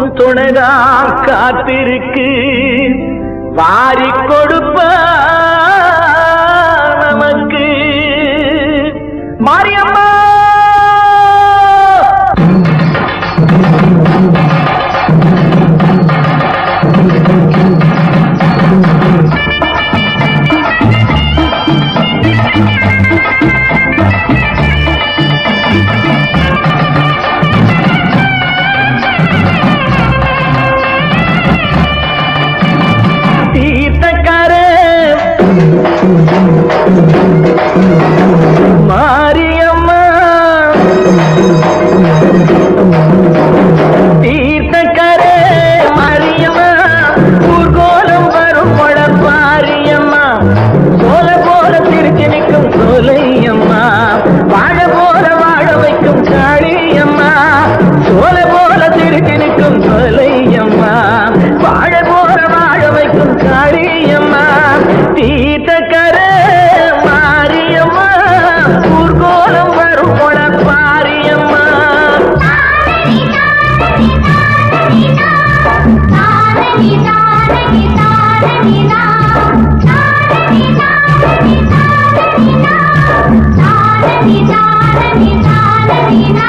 உன் துணைதா காத்திருக்கு. வாரி கொடுப்ப நமக்கு. மாரியம்மா! மாரியம்மா. చాలని చాలని నా.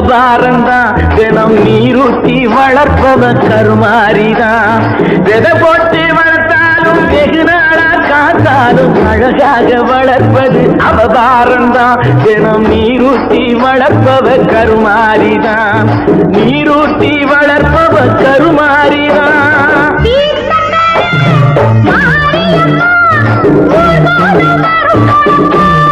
உபபாரம் தான் தினம் நீரூட்டி வளர்ப்பத கருமாரி தான் விதை போட்டு வளர்த்தாலும் வெகு நாளா காத்தாலும் அழகாக வளர்ப்பது அவபாரம் தான் தினம் நீரூட்டி வளர்ப்பவ கருமாரி நீரூட்டி வளர்ப்பவ கருமாரி தான் Oh,